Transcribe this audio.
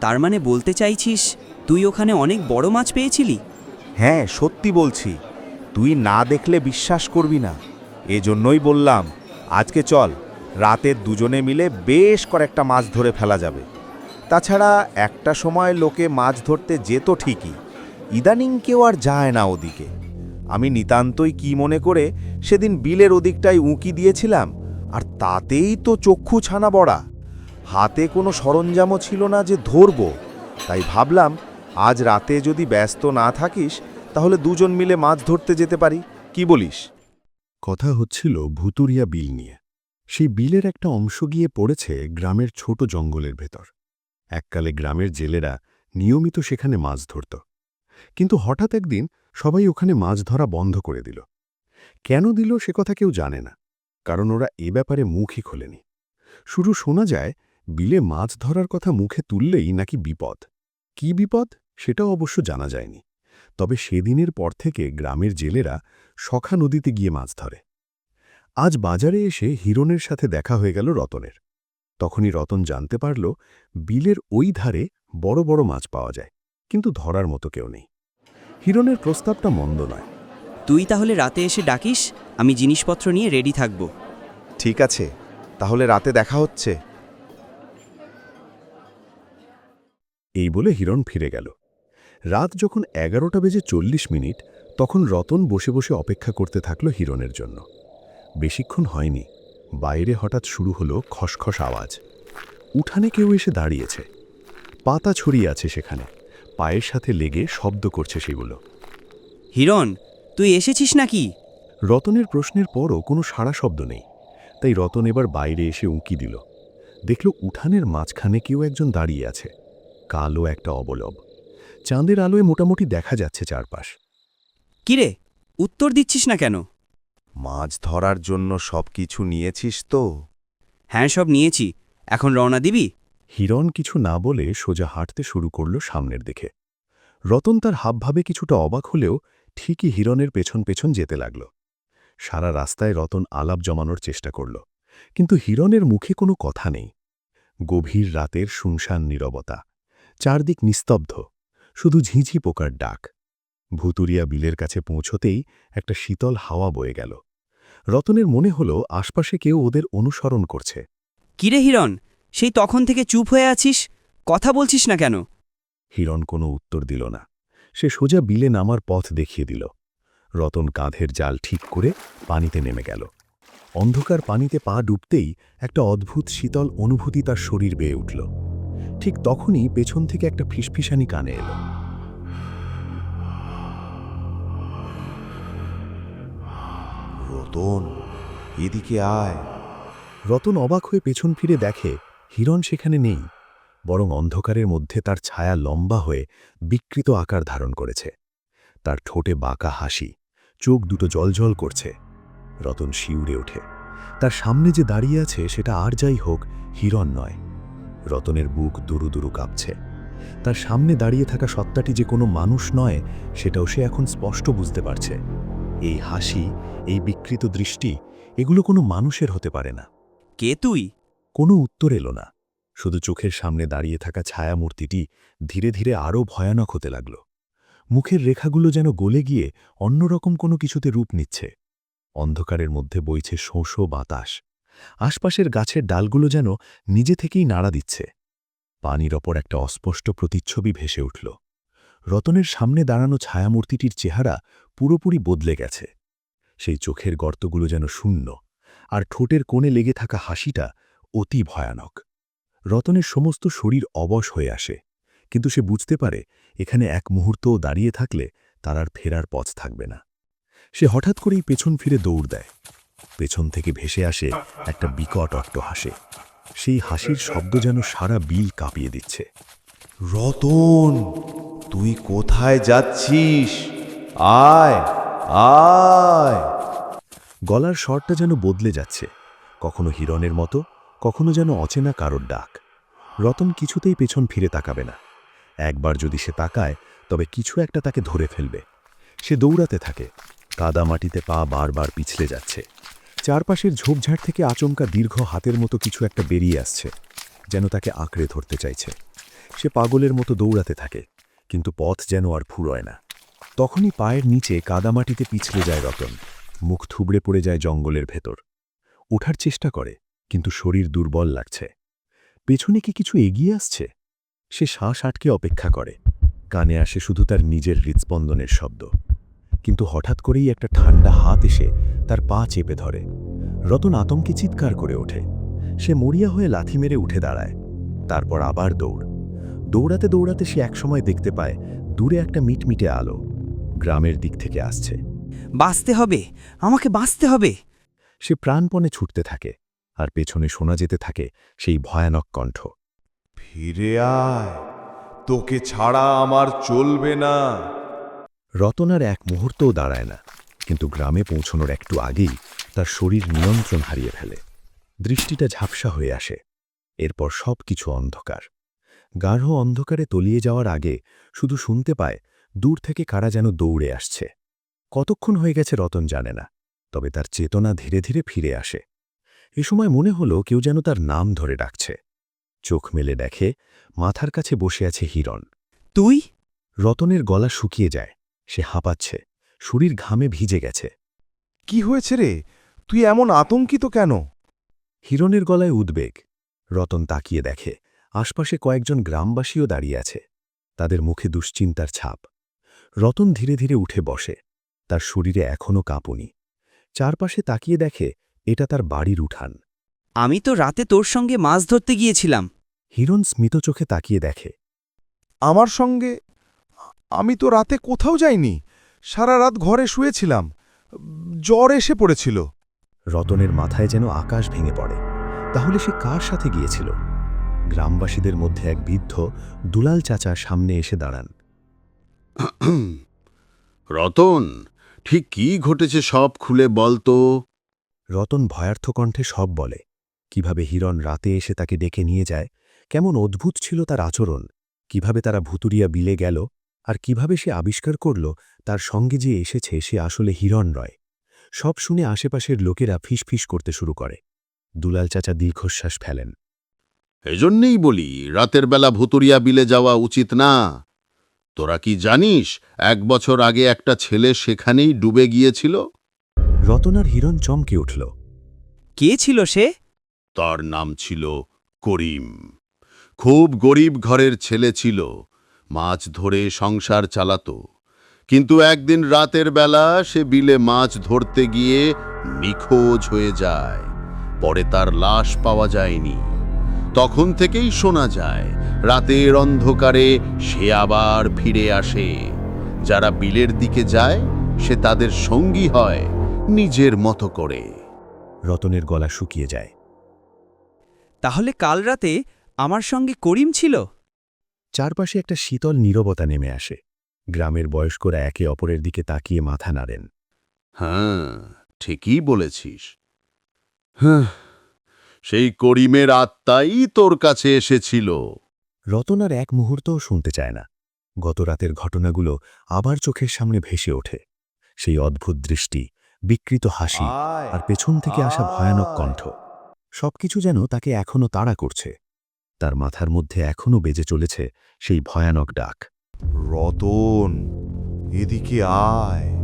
তার মানে বলতে চাইছিস, তুই ওখানে অনেক বড় মাছ পেয়েছিলি? হ্যাঁ সত্যি বলছি। তুই না দেখলে বিশ্বাস করবি না। এজন্যই বললাম, আজকে চল, রাতে দুজনে মিলে বেশ কয়েকটা মাছ ধরে ফেলা যাবে। তাছাড়া একটা সময় লোকে মাছ ধরতে যেত ঠিকই, ইদানিং কেউ আর যায় না ওদিকে। আমি নিতান্তই কি মনে করে সেদিন বিলের ওদিকটায় উঁকি দিয়েছিলাম, আর তাতেই তো চক্ষু ছানা বড়া। হাতে কোনো সরঞ্জামও ছিল না যে ধরব। তাই ভাবলাম, আজ রাতে যদি ব্যস্ত না থাকিস, তাহলে দুজন মিলে মাছ ধরতে যেতে পারি। কি বলিস? কথা হচ্ছিল ভুতুরিয়া বিল নিয়ে। সেই বিলের একটা অংশ গিয়ে পড়েছে গ্রামের ছোট জঙ্গলের ভেতর। এককালে গ্রামের জেলেরা নিয়মিত সেখানে মাছ ধরত। কিন্তু হঠাৎ একদিন সবাই ওখানে মাছ ধরা বন্ধ করে দিল। কেন দিল সে কথা কেউ জানে না, কারণ ওরা এ ব্যাপারে মুখই খোলেনি। শুরু শোনা যায় বিলে মাছ ধরার কথা মুখে তুললেই নাকি বিপদ। কি বিপদ? সেটাও অবশ্য জানা যায়নি। তবে সেদিনের পর থেকে গ্রামের জেলেরা সখা নদীতে গিয়ে মাছ ধরে। আজ বাজারে এসে হিরণের সাথে দেখা হয়ে গেল রতনের। তখনই রতন জানতে পারল বিলের ওই ধারে বড় বড় মাছ পাওয়া যায় কিন্তু ধরার মতো কেউ নেই। হিরণের প্রস্তাবটা মন্দ নয়। তুই তাহলে রাতে এসে ডাকিস আমি জিনিসপত্র নিয়ে রেডি থাকব। ঠিক আছে তাহলে রাতে দেখা হচ্ছে। এই বলে হিরণ ফিরে গেল। রাত যখন এগারোটা বেজে চল্লিশ মিনিট তখন রতন বসে বসে অপেক্ষা করতে থাকল হিরণের জন্য। বেশিক্ষণ হয়নি বাইরে হঠাৎ শুরু হলো খসখস আওয়াজ। উঠানে কেউ এসে দাঁড়িয়েছে। পাতা ছড়িয়ে আছে সেখানে পায়ের সাথে লেগে শব্দ করছে সেগুলো। হিরণ তুই এসেছিস নাকি? রতনের প্রশ্নের পরও কোনো সাড়া শব্দ নেই তাই রতন এবার বাইরে এসে উঁকি দিল। দেখল উঠানের মাঝখানে কেউ একজন দাঁড়িয়ে আছে। কালো একটা অবলব চাঁদের আলোয় মোটামুটি দেখা যাচ্ছে চারপাশ। কিরে উত্তর দিচ্ছিস না কেন? মাছ ধরার জন্য সব কিছু নিয়েছিস তো? হ্যাঁ সব নিয়েছি। এখন রওনা দিবি? হিরণ কিছু না বলে সোজা হাঁটতে শুরু করল সামনের দিকে। রতন তার হাবভাবে কিছুটা অবাক হলেও ঠিকই হিরণের পেছন পেছন যেতে লাগল। সারা রাস্তায় রতন আলাপ জমানোর চেষ্টা করল। কিন্তু হিরণের মুখে কোনো কথা নেই। গভীর রাতের শুনশান নীরবতা। চারদিক নিস্তব্ধ শুধু ঝিঁঝি পোকার ডাক। ভুতুরিয়া বিলের কাছে পৌঁছতেই একটা শীতল হাওয়া বয়ে গেল। রতনের মনে হল আশপাশে কেউ ওদের অনুসরণ করছে। কিরে হিরণ সেই তখন থেকে চুপ হয়ে আছিস? কথা বলছিস না কেন? হিরণ কোনো উত্তর দিল না। সে সোজা বিলে নামার পথ দেখিয়ে দিল। রতন কাঁধের জাল ঠিক করে পানিতে নেমে গেল। অন্ধকার পানিতে পা ডুবতেই একটা অদ্ভুত শীতল অনুভূতি তার শরীর বেয়ে উঠল। ঠিক তখনই পেছন থেকে একটা ফিসফিসানি কানে এলো। রতন এদিকে আয়। রতন অবাক হয়ে পেছন ফিরে দেখে হিরণ সেখানে নেই বরং অন্ধকারের মধ্যে তার ছায়া লম্বা হয়ে বিকৃত আকার ধারণ করেছে। তার ঠোঁটে বাঁকা হাসি চোখ দুটো জলজল করছে। রতন শিউরে ওঠে। তার সামনে যে দাঁড়িয়ে আছে সেটা আর যাই হোক হিরণ নয়। রতনের বুক দুরু দুরু কাঁপছে। তার সামনে দাঁড়িয়ে থাকা সত্তাটি যে কোনো মানুষ নয় সেটাও সে এখন স্পষ্ট বুঝতে পারছে। এই হাসি এই বিকৃত দৃষ্টি এগুলো কোনো মানুষের হতে পারে না। কে তুই? কোনো উত্তর এলো না। শুধু চোখের সামনে দাঁড়িয়ে থাকা ছায়ামূর্তিটি ধীরে ধীরে আরও ভয়ানক হতে লাগল। মুখের রেখাগুলো যেন গলে গিয়ে অন্যরকম কোনো কিছুতে রূপ নিচ্ছে। অন্ধকারের মধ্যে বইছে শোঁশো বাতাস। আশপাশের গাছের ডালগুলো যেন নিজে থেকেই নাড়া দিচ্ছে। পানির ওপর একটা অস্পষ্ট প্রতিচ্ছবি ভেসে উঠল। রতনের সামনে দাঁড়ানো ছায়ামূর্তিটির চেহারা পুরোপুরি বদলে গেছে। সেই চোখের গর্তগুলো যেন শূন্য, আর ঠোঁটের কোণে লেগে থাকা হাসিটা অতি ভয়ানক। রতনের সমস্ত শরীর অবশ হয়ে আসে, কিন্তু সে বুঝতে পারে এখানে এক মুহূর্তও দাঁড়িয়ে থাকলে তার আর ফেরার পথ থাকবে না। সে হঠাৎ করেই পেছন ফিরে দৌড় দেয়। পেছন থেকে ভেসে আসে একটা বিকট অট্ট হাসে সেই হাসির শব্দ যেন সারা বিল কাঁপিয়ে দিচ্ছে। রতন, তুই কোথায় যাচ্ছিস? আয় আয়। গলার স্বরটা যেন বদলে যাচ্ছে। কখনো হিরণের মতো, কখনো যেন অচেনা কারোর ডাক। রতন কিছুতেই পেছন ফিরে তাকাবে না। একবার যদি সে তাকায়, তবে কিছু একটা তাকে ধরে ফেলবে। সে দৌড়াতে থাকে। কাদা মাটিতে পা বারবার পিছলে যাচ্ছে। চারপাশের ঝোপঝাড় থেকে আচমকা দীর্ঘ হাতের মতো কিছু একটা বেরিয়ে আসছে, যেন তাকে আঁকড়ে ধরতে চাইছে। সে পাগলের মতো দৌড়াতে থাকে, কিন্তু পথ যেন আর ফুরোয় না। তখনই পায়ের নিচে কাদামাটিতে পিছলে যায় রতন, মুখ থুবড়ে পড়ে যায় জঙ্গলের ভেতর। ওঠার চেষ্টা করে, কিন্তু শরীর দুর্বল লাগছে। পেছনে কি কিছু এগিয়ে আসছে? সে শ্বাস আটকে অপেক্ষা করে, কানে আসে শুধু তার নিজের হৃৎস্পন্দনের শব্দ। কিন্তু হঠাৎ করেই একটা ঠান্ডা হাত এসে তার পা চেপে ধরে। রতন আতঙ্কে চিৎকার করে ওঠে। সে মরিয়া হয়ে লাথি মেরে উঠে দাঁড়ায়। তারপর আবার দৌড়। দৌড়াতে দৌড়াতে সে একসময় দেখতে পায় দূরে একটা মিটমিটে আলো গ্রামের দিক থেকে আসছে। বাঁচতে হবে! আমাকে বাঁচতে হবে! সে প্রাণপণে ছুটতে থাকে আর পেছনে শোনা যেতে থাকে সেই ভয়ানক কণ্ঠ। ফিরে আয়! তোকে ছাড়া আমার চলবে না। রতনার এক মুহূর্তও দাঁড়ায় না কিন্তু গ্রামে পৌঁছনোর একটু আগেই তার শরীর নিয়ন্ত্রণ হারিয়ে ফেলে। দৃষ্টিটা ঝাপসা হয়ে আসে। এরপর সব কিছু অন্ধকার। গাঢ় অন্ধকারে তলিয়ে যাওয়ার আগে শুধু শুনতে পায় দূর থেকে কারা যেন দৌড়ে আসছে। কতক্ষণ হয়ে গেছে রতন জানে না তবে তার চেতনা ধীরে ধীরে ফিরে আসে। এ সময় মনে হলো কেউ যেন তার নাম ধরে ডাকছে। চোখ মেলে দেখে মাথার কাছে বসে আছে হিরণ। তুই? রতনের গলা শুকিয়ে যায়। সে হাঁপাচ্ছে। শরীর ঘামে ভিজে গেছে। কি হয়েছে রে? তুই এমন আতঙ্কিত কেন? হিরণের গলায় উদ্বেগ। রতন তাকিয়ে দেখে আশপাশে কয়েকজন গ্রামবাসীও দাঁড়িয়ে আছে। তাদের মুখে দুশ্চিন্তার ছাপ। রতন ধীরে ধীরে উঠে বসে। তার শরীরে এখনও কাঁপুনি। চারপাশে তাকিয়ে দেখে এটা তার বাড়ির উঠান। আমি তো রাতে তোর সঙ্গে মাছ ধরতে গিয়েছিলাম। হিরণ স্মিত চোখে তাকিয়ে দেখে। আমার সঙ্গে আমি তো রাতে কোথাও যাইনি। সারা রাত ঘরে শুয়েছিলাম। জ্বর এসে পড়েছিল। রতনের মাথায় যেন আকাশ ভেঙে পড়ে। তাহলে সে কার সাথে গিয়েছিল? গ্রামবাসীদের মধ্যে এক বৃদ্ধ দুলাল চাচা সামনে এসে দাঁড়ান। রতন ঠিক কি ঘটেছে সব খুলে বল তো। রতন ভয়ার্থ কণ্ঠে সব বলে। কীভাবে হিরণ রাতে এসে তাকে ডেকে নিয়ে যায়? কেমন অদ্ভুত ছিল তার আচরণ। কীভাবে তারা ভুতুরিয়া বিলে গেল? আর কীভাবে সে আবিষ্কার করল তার সঙ্গে যে এসেছে সে আসলে হিরণ রয়। সব শুনে আশেপাশের লোকেরা ফিসফিস করতে শুরু করে। দুলাল চাচা দীর্ঘশ্বাস ফেলেন। এজন্যেই বলি রাতের বেলা ভুতুরিয়া বিলে যাওয়া উচিত না। তোরা কি জানিস এক বছর আগে একটা ছেলে সেখানেই ডুবে গিয়েছিল? রতনার হিরণ চমকে উঠল। কে ছিল সে? তার নাম ছিল করিম। খুব গরিব ঘরের ছেলে ছিল। মাছ ধরে সংসার চালাত। কিন্তু একদিন রাতের বেলা সে বিলে মাছ ধরতে গিয়ে নিখোঁজ হয়ে যায়। পরে তার লাশ পাওয়া যায়নি। তখন থেকেই শোনা যায় রাতের অন্ধকারে সে আবার ফিরে আসে। যারা বিলের দিকে যায় সে তাদের সঙ্গী হয় নিজের মতো করে। রতনের গলা শুকিয়ে যায়। তাহলে কাল রাতে আমার সঙ্গে করিম ছিল? চারপাশে একটা শীতল নীরবতা নেমে আসে। গ্রামের বয়স্করা একে অপরের দিকে তাকিয়ে মাথা নাড়েন। হ্যাঁ ঠিকই বলেছিস। হ্যাঁ সেই করিমের আত্মাই তোর কাছে এসেছিল। রতন আর এক মুহূর্তও শুনতে চায় না। গত রাতের ঘটনাগুলো আবার চোখের সামনে ভেসে ওঠে। সেই অদ্ভুত দৃষ্টি বিকৃত হাসি আর পেছন থেকে আসা ভয়ানক কণ্ঠ। সবকিছু যেন তাকে এখনও তাড়া করছে। তার মাথার মধ্যে এখনও বেজে চলেছে সেই ভয়ানক ডাক। রতন এদিকে আয়।